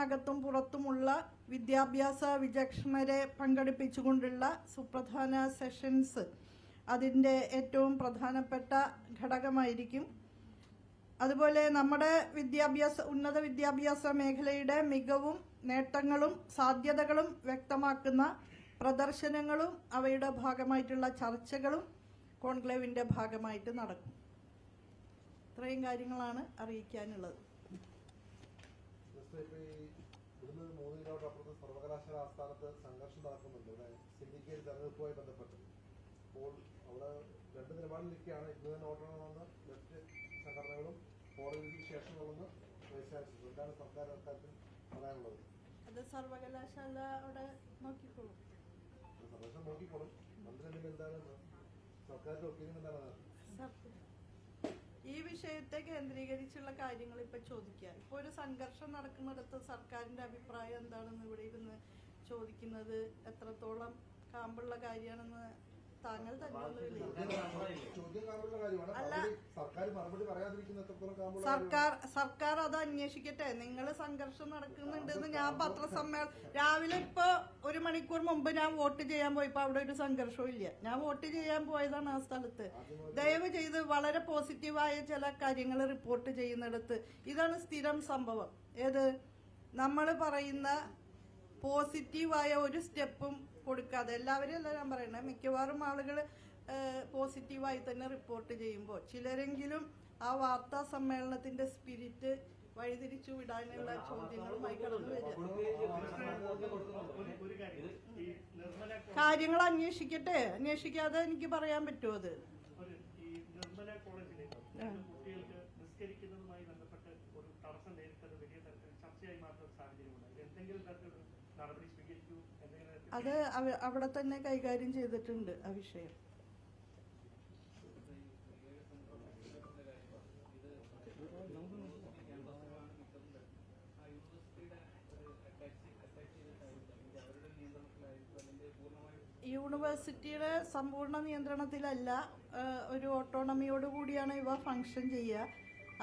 കേരളത്തിനകത്തും പുറത്തുമുള്ള വിദ്യാഭ്യാസ വിചക്ഷണരെ പങ്കെടുപ്പിച്ചുകൊണ്ടുള്ള സുപ്രധാന സെഷൻസ് അതിന്റെ ഏറ്റവും പ്രധാനപ്പെട്ട ഘടകമായിരിക്കും. അതുപോലെ നമ്മുടെ വിദ്യാഭ്യാസ ഉന്നത വിദ്യാഭ്യാസ മേഖലയുടെ മികവും നേട്ടങ്ങളും സാധ്യതകളും വ്യക്തമാക്കുന്ന പ്രദർശനങ്ങളും അവയുടെ ഭാഗമായിട്ടുള്ള ചർച്ചകളും കോൺക്ലേവിന്റെ ഭാഗമായിട്ട് നടക്കും. ഇത്രയും കാര്യങ്ങളാണ് അറിയിക്കാനുള്ളത്. ജസ്റ്റ് ഇപ്പൊ ഈ ഇവിടുന്ന് മൂന്ന് കിലോമീറ്റർ അപ്പുറത്ത് സർവകലാശാല ആസ്ഥാനത്ത് സംഘർഷം നടക്കുന്നുണ്ട്. ഇവിടെ സിൻഡിക്കേറ്റ് തെരഞ്ഞെടുപ്പുമായി ബന്ധപ്പെട്ട്. അപ്പോൾ അവിടെ രണ്ട് നിലപാടിലിരിക്കുകയാണ് ഇന്ന് തന്നെ വോട്ടണമെന്ന് ലെഫ്റ്റ് സംഘടനകളും കോടതിക്ക് ശേഷമുള്ളതെന്ന് വൈശാഖിച്ചു എന്താണ് സർക്കാർ അക്കാര്യത്തിൽ പറയാനുള്ളത്. അത് സർവകലാശാല അവിടെ നോക്കിക്കോളും. സർവകലാശാല നോക്കിക്കോളും. മന്ത്രി എന്താണ് സർക്കാരിന്റെ ഒപ്പീനിയൻ എന്താണ് ഈ വിഷയത്തെ കേന്ദ്രീകരിച്ചുള്ള കാര്യങ്ങൾ ഇപ്പൊ ചോദിക്കുക. ഇപ്പൊ ഒരു സംഘർഷം നടക്കുന്നിടത്ത് സർക്കാരിന്റെ അഭിപ്രായം എന്താണെന്ന് ഇവിടെ ഇരുന്ന് ചോദിക്കുന്നത്? എത്രത്തോളം കാമ്പുള്ള കാര്യമാണെന്ന് താങ്കൾ സർക്കാർ സർക്കാർ അത് അന്വേഷിക്കട്ടെ. നിങ്ങൾ സംഘർഷം നടക്കുന്നുണ്ടെന്ന് ഞാൻ പത്രസമ്മേളനം രാവിലെ ഇപ്പൊ ഒരു മണിക്കൂർ മുമ്പ് ഞാൻ വോട്ട് ചെയ്യാൻ പോയപ്പോ അവിടെ ഒരു സംഘർഷവും ഇല്ല. ഞാൻ വോട്ട് ചെയ്യാൻ പോയതാണ് ആ സ്ഥലത്ത്. ദയവ് ചെയ്ത് വളരെ പോസിറ്റീവായ ചില കാര്യങ്ങൾ റിപ്പോർട്ട് ചെയ്യുന്നിടത്ത്. ഇതാണ് സ്ഥിരം സംഭവം. ഏത്? നമ്മൾ പറയുന്ന പോസിറ്റീവായ ഒരു സ്റ്റെപ്പും കൊടുക്കാതെ എല്ലാവരും അല്ല ഞാൻ പറയണേ മിക്കവാറും ആളുകൾ പോസിറ്റീവായി തന്നെ റിപ്പോർട്ട് ചെയ്യുമ്പോൾ ചിലരെങ്കിലും ആ വാർത്താ സമ്മേളനത്തിന്റെ സ്പിരിറ്റ് വഴിതിരിച്ചു വിടാനുള്ള ചോദ്യങ്ങളുമായി കടന്നു കാര്യങ്ങൾ അന്വേഷിക്കട്ടെ? അന്വേഷിക്കാതെ എനിക്ക് പറയാൻ പറ്റുമോ അത്? നിസ്കരിക്കുന്നതുമായി ബന്ധപ്പെട്ട് ഒരു തടസ്സം നേരിട്ടത് വലിയ തരത്തിൽ ചർച്ചയായി മാറുന്ന ഒരു സാഹചര്യമുണ്ട്. എന്തെങ്കിലും തരത്തിലുള്ള അത് അവ- അവിടെ തന്നെ കൈകാര്യം ചെയ്തിട്ടുണ്ട് ആ വിഷയം. യൂണിവേഴ്സിറ്റിയുടെ സമ്പൂർണ നിയന്ത്രണത്തിലല്ല ഒരു ഓട്ടോണമിയോട് കൂടിയാണ് ഇവ ഫങ്ഷൻ ചെയ്യുക.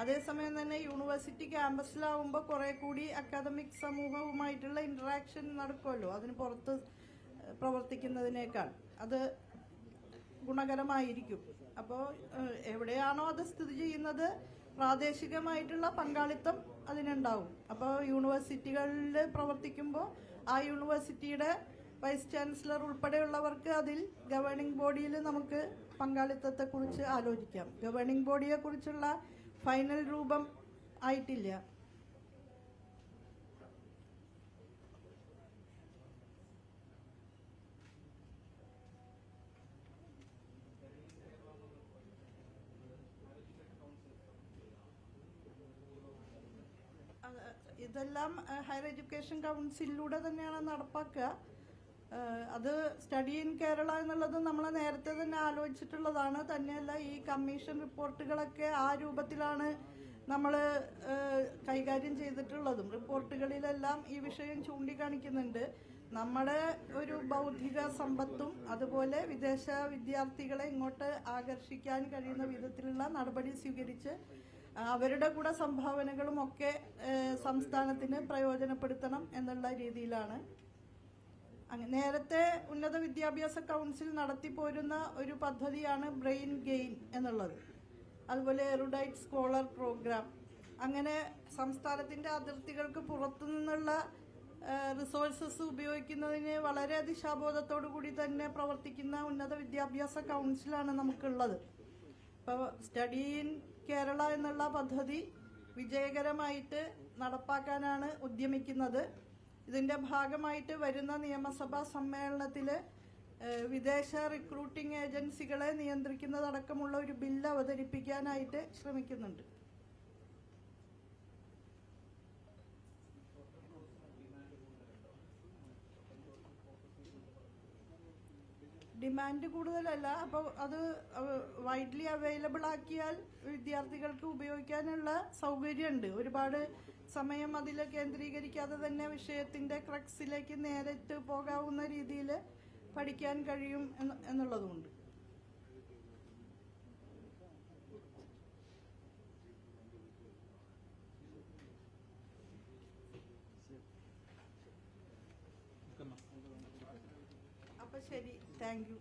അതേസമയം തന്നെ യൂണിവേഴ്സിറ്റി ക്യാമ്പസിലാവുമ്പോൾ കുറേ കൂടി അക്കാദമിക് സമൂഹവുമായിട്ടുള്ള ഇൻട്രാക്ഷൻ നടക്കുമല്ലോ അതിന് പുറത്ത് പ്രവർത്തിക്കുന്നതിനേക്കാൾ. അത് ഗുണകരമായിരിക്കും. അപ്പോൾ എവിടെയാണോ അത് സ്ഥിതി ചെയ്യുന്നത് പ്രാദേശികമായിട്ടുള്ള പങ്കാളിത്തം അതിനുണ്ടാവും. അപ്പോൾ യൂണിവേഴ്സിറ്റികളിൽ പ്രവർത്തിക്കുമ്പോൾ ആ യൂണിവേഴ്സിറ്റിയുടെ വൈസ് ചാൻസലർ ഉൾപ്പെടെയുള്ളവർക്ക് അതിൽ ഗവേണിംഗ് ബോഡിയിൽ നമുക്ക് പങ്കാളിത്തത്തെക്കുറിച്ച് ആലോചിക്കാം. ഗവേണിംഗ് ബോഡിയെക്കുറിച്ചുള്ള ഫൈനൽ രൂപം ആയിട്ടില്ല. ഇതെല്ലാം ഹയർ എഡ്യൂക്കേഷൻ കൗൺസിലിലൂടെ തന്നെയാണ് നടപ്പാക്കുക. അത് സ്റ്റഡി ഇൻ കേരള എന്നുള്ളത് നമ്മൾ നേരത്തെ തന്നെ ആലോചിച്ചിട്ടുള്ളതാണ്. തന്നെയല്ല ഈ കമ്മീഷൻ റിപ്പോർട്ടുകളൊക്കെ ആ രൂപത്തിലാണ് നമ്മൾ കൈകാര്യം ചെയ്തിട്ടുള്ളതും. റിപ്പോർട്ടുകളിലെല്ലാം ഈ വിഷയം ചൂണ്ടിക്കാണിക്കുന്നുണ്ട്. നമ്മുടെ ഒരു ബൗദ്ധിക സമ്പത്തും അതുപോലെ വിദേശ വിദ്യാർത്ഥികളെ ഇങ്ങോട്ട് ആകർഷിക്കാൻ കഴിയുന്ന വിധത്തിലുള്ള നടപടി സ്വീകരിച്ച് അവരുടെ കൂടെ സംഭാവനകളും ഒക്കെ സംസ്ഥാനത്തിന് പ്രയോജനപ്പെടുത്തണം എന്നുള്ള രീതിയിലാണ്. നേരത്തെ ഉന്നത വിദ്യാഭ്യാസ കൗൺസിൽ നടത്തിപ്പോരുന്ന ഒരു പദ്ധതിയാണ് ബ്രെയിൻ ഗെയിൻ എന്നുള്ളത്. അതുപോലെ എറുഡൈറ്റ് സ്കോളർ പ്രോഗ്രാം അങ്ങനെ സംസ്ഥാനത്തിന്റെ അതിർത്തികൾക്ക് പുറത്തു നിന്നുള്ള റിസോഴ്സസ് ഉപയോഗിക്കുന്നതിന് വളരെ അതിശാബോധത്തോടു കൂടി തന്നെ പ്രവർത്തിക്കുന്ന ഉന്നത വിദ്യാഭ്യാസ കൗൺസിലാണ് നമുക്കുള്ളത്. ഇപ്പോൾ സ്റ്റഡി ഇൻ കേരള എന്നുള്ള പദ്ധതി വിജയകരമായിട്ട് നടപ്പാക്കാനാണ് ഉദ്യമിക്കുന്നത്. ഇതിന്റെ ഭാഗമായിട്ട് വരുന്ന നിയമസഭാ സമ്മേളനത്തിൽ വിദേശ റിക്രൂട്ടിംഗ് ഏജൻസികളെ നിയന്ത്രിക്കുന്നതടക്കമുള്ള ഒരു ബില്ല് അവതരിപ്പിക്കാനായിട്ട് ശ്രമിക്കുന്നുണ്ട്. ഡിമാൻഡ് കൂടുതലല്ല. അപ്പോൾ അത് വൈഡ്ലി അവൈലബിൾ ആക്കിയാൽ വിദ്യാർത്ഥികൾക്ക് ഉപയോഗിക്കാനുള്ള സൗകര്യമുണ്ട്. ഒരുപാട് സമയം അതിൽ കേന്ദ്രീകരിക്കാതെ തന്നെ വിഷയത്തിന്റെ ക്രക്സിലേക്ക് നേരിട്ട് പോകാവുന്ന രീതിയിൽ പഠിക്കാൻ കഴിയും എന്നുള്ളതുകൊണ്ട് അപ്പം ശരി. Thank you.